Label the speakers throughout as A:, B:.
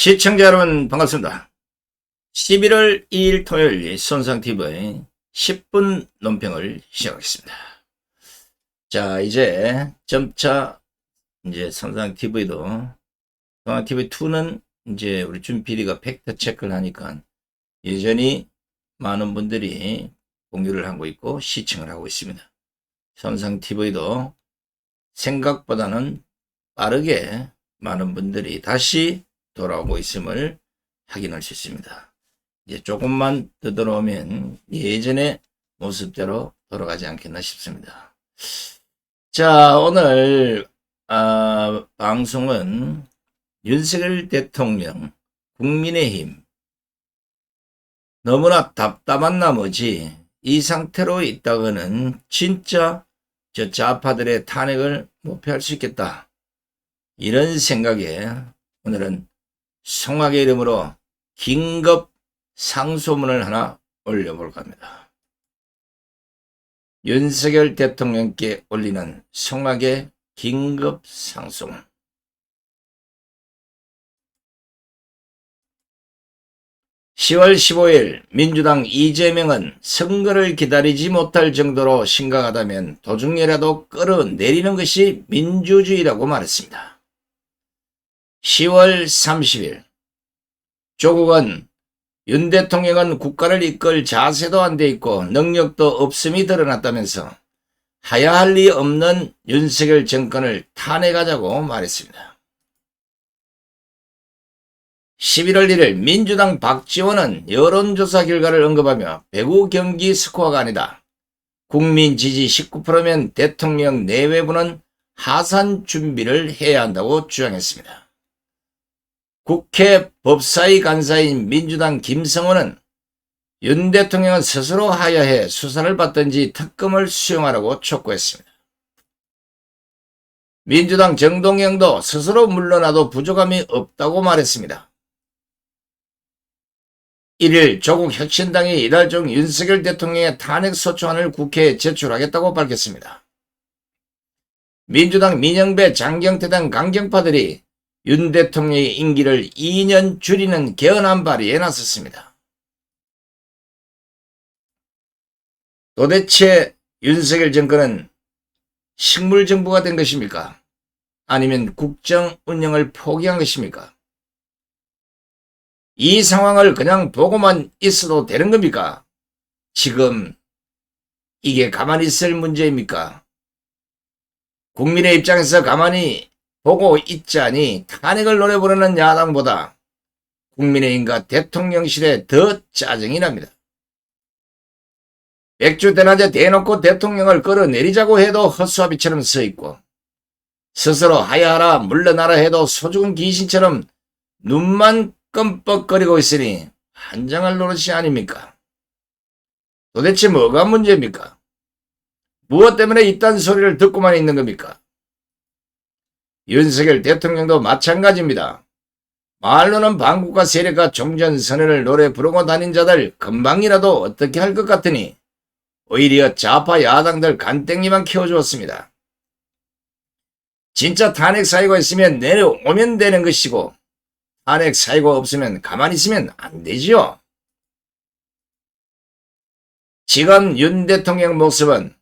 A: 시청자 여러분 반갑습니다. 11월 2일 토요일 손상TV의 10분 논평을 시작하겠습니다. 자, 이제 점차 이제 손상TV도 손상TV2는 이제 우리 준PD가 팩트 체크를 하니까 여전히 많은 분들이 공유를 하고 있고 시청을 하고 있습니다. 손상TV도 생각보다는 빠르게 많은 분들이 다시 돌아오고 있음을 확인할 수 있습니다. 이제 조금만 더 들어오면 예전의 모습대로 돌아가지 않겠나 싶습니다. 자, 오늘 아, 방송은 윤석열 대통령 국민의힘 너무나 답답한 나머지 이 상태로 있다가는 진짜 저 좌파들의 탄핵을 못 피할 수 있겠다. 이런 생각에 오늘은 성악의 이름으로 긴급 상소문을 하나 올려볼까 합니다. 윤석열 대통령께 올리는 성악의 긴급 상소문. (10월 15일) 민주당 이재명은 선거를 기다리지 못할 정도로 심각하다면 도중이라도 끌어내리는 것이 민주주의라고 말했습니다. 10월 30일 조국은 윤 대통령은 국가를 이끌 자세도 안 돼 있고 능력도 없음이 드러났다면서 하야 할 리 없는 윤석열 정권을 탄핵하자고 말했습니다. 11월 1일 민주당 박지원은 여론조사 결과를 언급하며 배구 경기 스코어가 아니다. 국민 지지 19%면 대통령 내외부는 하산 준비를 해야 한다고 주장했습니다. 국회 법사위 간사인 민주당 김성호는 윤 대통령은 스스로 하야해 수사를 받든지 특검을 수용하라고 촉구했습니다. 민주당 정동영도 스스로 물러나도 부족함이 없다고 말했습니다. 1일 조국 혁신당이 이달 중 윤석열 대통령의 탄핵 소추안을 국회에 제출하겠다고 밝혔습니다. 민주당 민영배 장경태 등 강경파들이 윤 대통령의 임기를 2년 줄이는 개헌안 발의에 나섰습니다. 도대체 윤석열 정권은 식물 정부가 된 것입니까? 아니면 국정 운영을 포기한 것입니까? 이 상황을 그냥 보고만 있어도 되는 겁니까? 지금 이게 가만히 있을 문제입니까? 국민의 입장에서 가만히 보고 있자니 탄핵을 노래 부르는 야당보다 국민의힘과 대통령실에 더 짜증이 납니다. 맥주 대낮에 대놓고 대통령을 끌어내리자고 해도 헛수아비처럼 서 있고 스스로 하야하라 물러나라 해도 소죽은 귀신처럼 눈만 끔뻑거리고 있으니 한장할 노릇이 아닙니까? 도대체 뭐가 문제입니까? 무엇 때문에 이딴 소리를 듣고만 있는 겁니까? 윤석열 대통령도 마찬가지입니다. 말로는 반국가 세력과 종전선언을 노래 부르고 다닌 자들 금방이라도 어떻게 할 것 같으니 오히려 좌파 야당들 간땡이만 키워주었습니다. 진짜 탄핵 사유가 있으면 내려오면 되는 것이고 탄핵 사유가 없으면 가만히 있으면 안 되지요. 지금 윤 대통령 모습은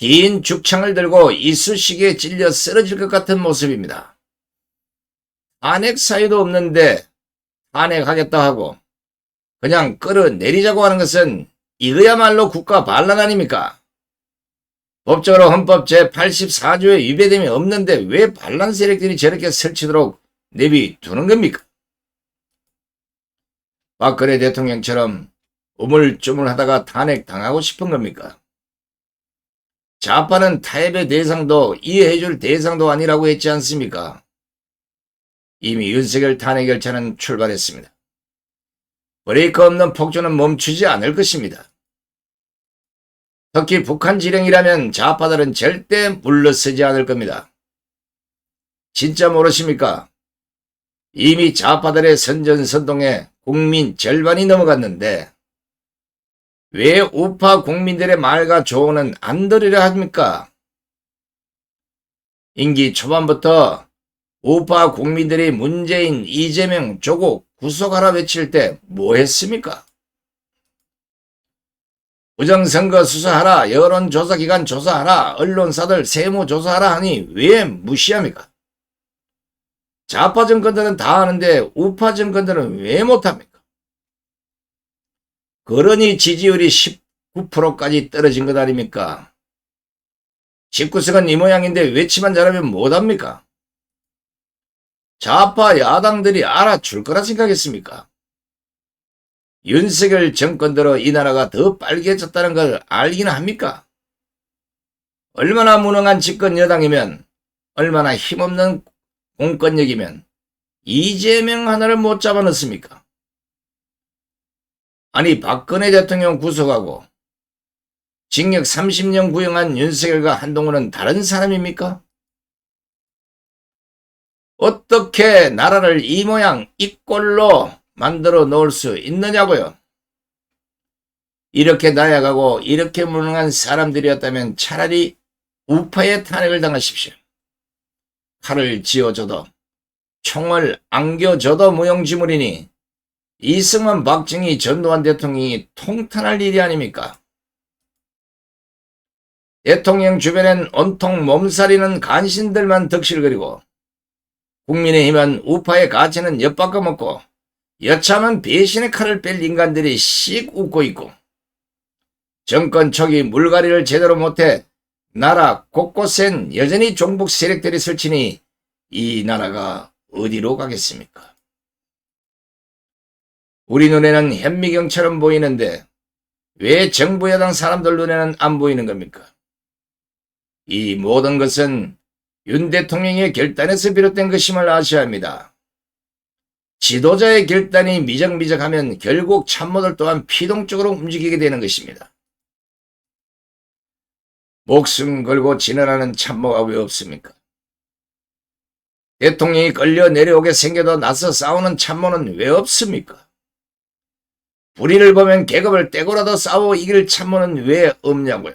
A: 긴 죽창을 들고 이쑤시개에 찔려 쓰러질 것 같은 모습입니다. 탄핵 사유도 없는데 탄핵하겠다 하고 그냥 끌어내리자고 하는 것은 이거야말로 국가 반란 아닙니까? 법적으로 헌법 제84조에 위배됨이 없는데 왜 반란 세력들이 저렇게 설치도록 내비두는 겁니까? 박근혜 대통령처럼 우물쭈물하다가 탄핵 당하고 싶은 겁니까? 좌파는 타협의 대상도 이해해줄 대상도 아니라고 했지 않습니까? 이미 윤석열 탄핵 열차는 출발했습니다. 브레이크 없는 폭주는 멈추지 않을 것입니다. 특히 북한 지령이라면 좌파들은 절대 물러서지 않을 겁니다. 진짜 모르십니까? 이미 좌파들의 선전선동에 국민 절반이 넘어갔는데 왜 우파 국민들의 말과 조언은 안 들으려 합니까? 임기 초반부터 우파 국민들이 문재인, 이재명, 조국 구속하라 외칠 때 뭐 했습니까? 부정선거 수사하라, 여론조사기관 조사하라, 언론사들 세무조사하라 하니 왜 무시합니까? 좌파 정권들은 다 하는데 우파 정권들은 왜 못합니까? 그러니 지지율이 19%까지 떨어진 것 아닙니까? 19석은 이 모양인데 외치만 잘하면 못합니까? 좌파 야당들이 알아줄 거라 생각했습니까? 윤석열 정권 들어 이 나라가 더 빨개졌다는 걸 알기는 합니까? 얼마나 무능한 집권 여당이면 얼마나 힘없는 공권력이면 이재명 하나를 못 잡아넣습니까? 아니 박근혜 대통령 구속하고 징역 30년 구형한 윤석열과 한동훈은 다른 사람입니까? 어떻게 나라를 이 모양 이 꼴로 만들어 놓을 수 있느냐고요. 이렇게 나약하고 이렇게 무능한 사람들이었다면 차라리 우파의 탄핵을 당하십시오. 칼을 쥐어줘도 총을 안겨줘도 무용지물이니 이승만 박정희 전두환 대통령이 통탄할 일이 아닙니까? 대통령 주변엔 온통 몸살이는 간신들만 덕실거리고 국민의힘은 우파의 가치는 엿바꿔 먹고 여차하면 배신의 칼을 뺄 인간들이 씩 웃고 있고 정권 초기 물갈이를 제대로 못해 나라 곳곳엔 여전히 종북 세력들이 설치니 이 나라가 어디로 가겠습니까? 우리 눈에는 현미경처럼 보이는데 왜 정부 여당 사람들 눈에는 안 보이는 겁니까? 이 모든 것은 윤 대통령의 결단에서 비롯된 것임을 아셔야 합니다. 지도자의 결단이 미적미적하면 결국 참모들 또한 피동적으로 움직이게 되는 것입니다. 목숨 걸고 진언하는 참모가 왜 없습니까? 대통령이 끌려 내려오게 생겨도 나서 싸우는 참모는 왜 없습니까? 불의를 보면 계급을 떼고라도 싸워 이길 참모는 왜 없냐고요?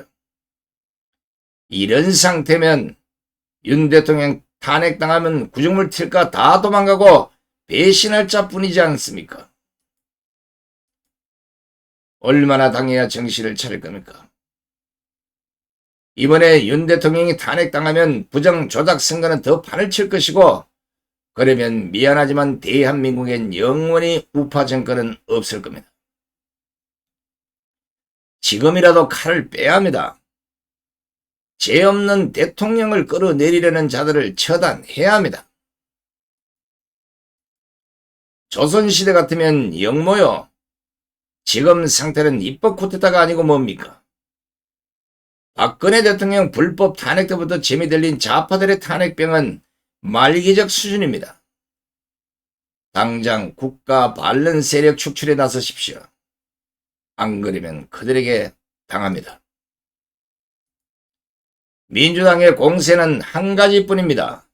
A: 이런 상태면 윤 대통령 탄핵당하면 구정물 튈까 다 도망가고 배신할 자뿐이지 않습니까? 얼마나 당해야 정신을 차릴 겁니까? 이번에 윤 대통령이 탄핵당하면 부정 조작 선거는 더 판을 칠 것이고 그러면 미안하지만 대한민국엔 영원히 우파 정권은 없을 겁니다. 지금이라도 칼을 빼야 합니다. 죄 없는 대통령을 끌어내리려는 자들을 처단해야 합니다. 조선시대 같으면 영모요. 지금 상태는 입법 쿠데타가 아니고 뭡니까? 박근혜 대통령 불법 탄핵 때부터 재미 들린 좌파들의 탄핵병은 말기적 수준입니다. 당장 국가 반른 세력 축출에 나서십시오. 안 그러면 그들에게 당합니다. 민주당의 공세는 한 가지뿐입니다.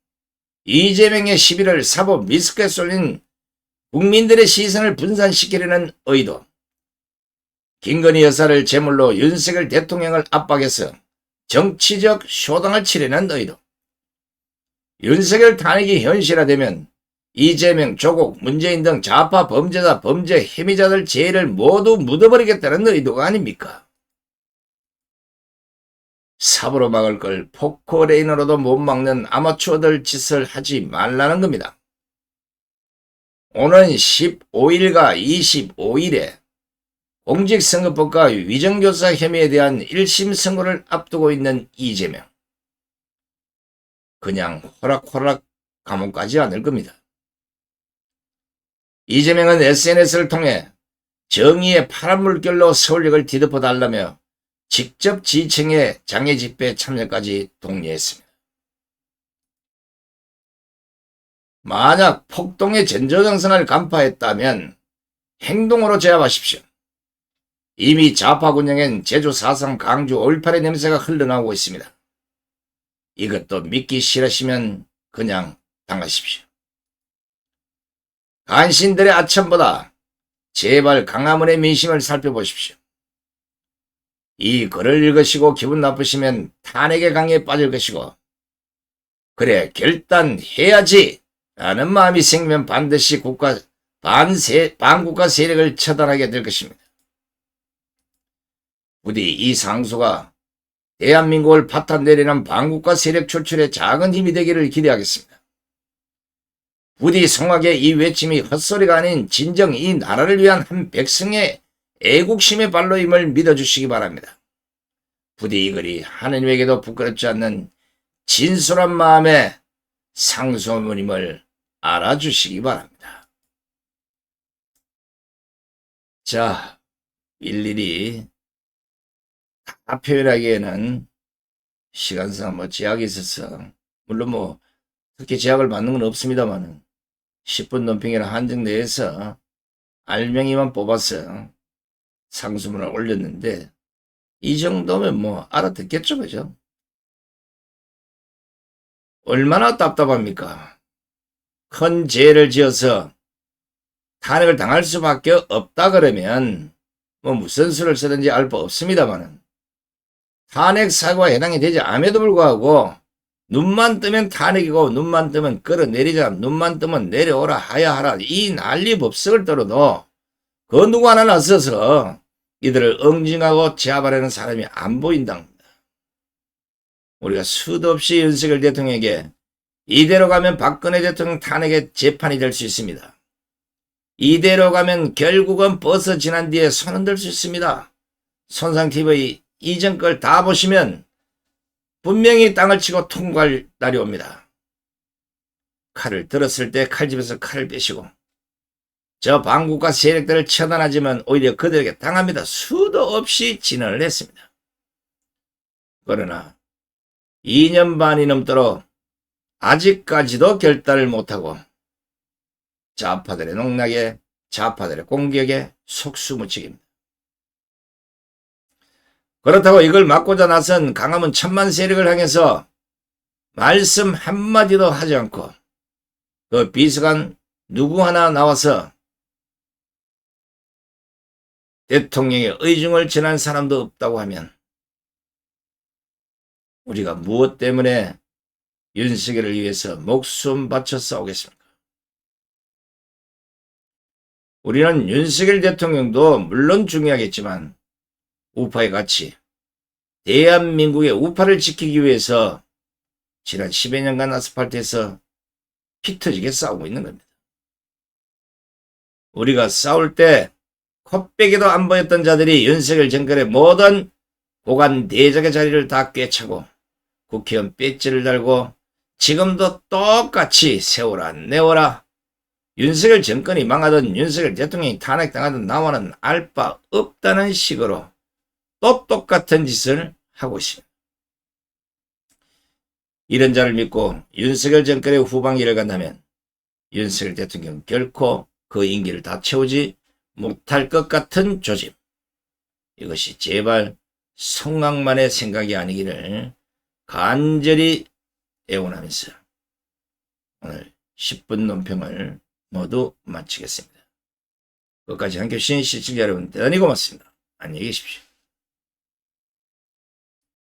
A: 이재명의 시비를 사법 미스크에 쏠린 국민들의 시선을 분산시키려는 의도. 김건희 여사를 제물로 윤석열 대통령을 압박해서 정치적 쇼당을 치려는 의도. 윤석열 탄핵이 현실화되면 이재명, 조국, 문재인 등 좌파 범죄자, 범죄 혐의자들 죄를 모두 묻어버리겠다는 의도가 아닙니까? 삽으로 막을 걸 포코레인으로도 못 막는 아마추어들 짓을 하지 말라는 겁니다. 오는 15일과 25일에 공직선거법과 위정교사 혐의에 대한 1심 선고를 앞두고 있는 이재명. 그냥 호락호락 감옥 가지 않을 겁니다. 이재명은 SNS를 통해 정의의 파란 물결로 서울역을 뒤덮어 달라며 직접 지청의 장애 집회 참여까지 독려했습니다. 만약 폭동의 전조정선을 간파했다면 행동으로 제압하십시오. 이미 좌파 군영엔 제주 4.3 강주 5.18의 냄새가 흘러나오고 있습니다. 이것도 믿기 싫으시면 그냥 당하십시오. 간신들의 아첨보다 제발 강화문의 민심을 살펴보십시오. 이 글을 읽으시고 기분 나쁘시면 탄핵의 강에 빠질 것이고 그래 결단해야지 라는 마음이 생기면 반드시 국가, 반세, 반국가 세력을 처단하게 될 것입니다. 부디 이 상소가 대한민국을 파탄 내리는 반국가 세력 출출에 작은 힘이 되기를 기대하겠습니다. 부디 성악의 이 외침이 헛소리가 아닌 진정 이 나라를 위한 한 백성의 애국심의 발로임을 믿어주시기 바랍니다. 부디 이 글이 하느님에게도 부끄럽지 않는 진솔한 마음의 상소문임을 알아주시기 바랍니다. 자, 일일이 다 표현하기에는 시간상 뭐 제약이 있어서 물론 뭐 특히 제약을 받는 건 없습니다만은 10분 논평이라 한정 내에서 알맹이만 뽑아서 상수문을 올렸는데 이 정도면 뭐 알아듣겠죠 그죠? 얼마나 답답합니까? 큰 죄를 지어서 탄핵을 당할 수밖에 없다 그러면 뭐 무슨 수를 쓰든지 알 바 없습니다만은 탄핵 사고에 해당이 되지 않음에도 불구하고 눈만 뜨면 탄핵이고 눈만 뜨면 끌어내리자 눈만 뜨면 내려오라 하야 하라 이 난리 법석을 떨어도 그 누구 하나 나서서 이들을 응징하고 제압하려는 사람이 안 보인답니다. 우리가 수도 없이 윤석열 대통령에게 이대로 가면 박근혜 대통령 탄핵의 재판이 될 수 있습니다. 이대로 가면 결국은 버스 지난 뒤에 손은 들수 있습니다. 손상TV 이전 걸 다 보시면 분명히 땅을 치고 통과할 날이 옵니다. 칼을 들었을 때 칼집에서 칼을 빼시고 저 반국가 세력들을 처단하지만 오히려 그들에게 당합니다. 수도 없이 진언을 했습니다. 그러나 2년 반이 넘도록 아직까지도 결단을 못하고 좌파들의 농락에 좌파들의 공격에 속수무책입니다. 그렇다고 이걸 막고자 나선 강함은 천만 세력을 향해서 말씀 한마디도 하지 않고 그 비서관 누구 하나 나와서 대통령의 의중을 전한 사람도 없다고 하면 우리가 무엇 때문에 윤석열을 위해서 목숨 바쳐 싸우겠습니까? 우리는 윤석열 대통령도 물론 중요하겠지만 우파의 가치, 대한민국의 우파를 지키기 위해서 지난 10여 년간 아스팔트에서 피 터지게 싸우고 있는 겁니다. 우리가 싸울 때 콧배기도 안 보였던 자들이 윤석열 정권의 모든 고관 대적의 자리를 다 꿰차고 국회의원 배지를 달고 지금도 똑같이 세워라 내워라 윤석열 정권이 망하든 윤석열 대통령이 탄핵당하든 나와는 알바 없다는 식으로 또 똑같은 짓을 하고 있습니다. 이런 자를 믿고 윤석열 정권의 후방기를 간다면 윤석열 대통령 결코 그 임기를 다 채우지 못할 것 같은 조짐. 이것이 제발 성악만의 생각이 아니기를 간절히 애원하면서 오늘 10분 논평을 모두 마치겠습니다. 끝까지 함께 해주신 시청자 여러분 대단히 고맙습니다. 안녕히 계십시오.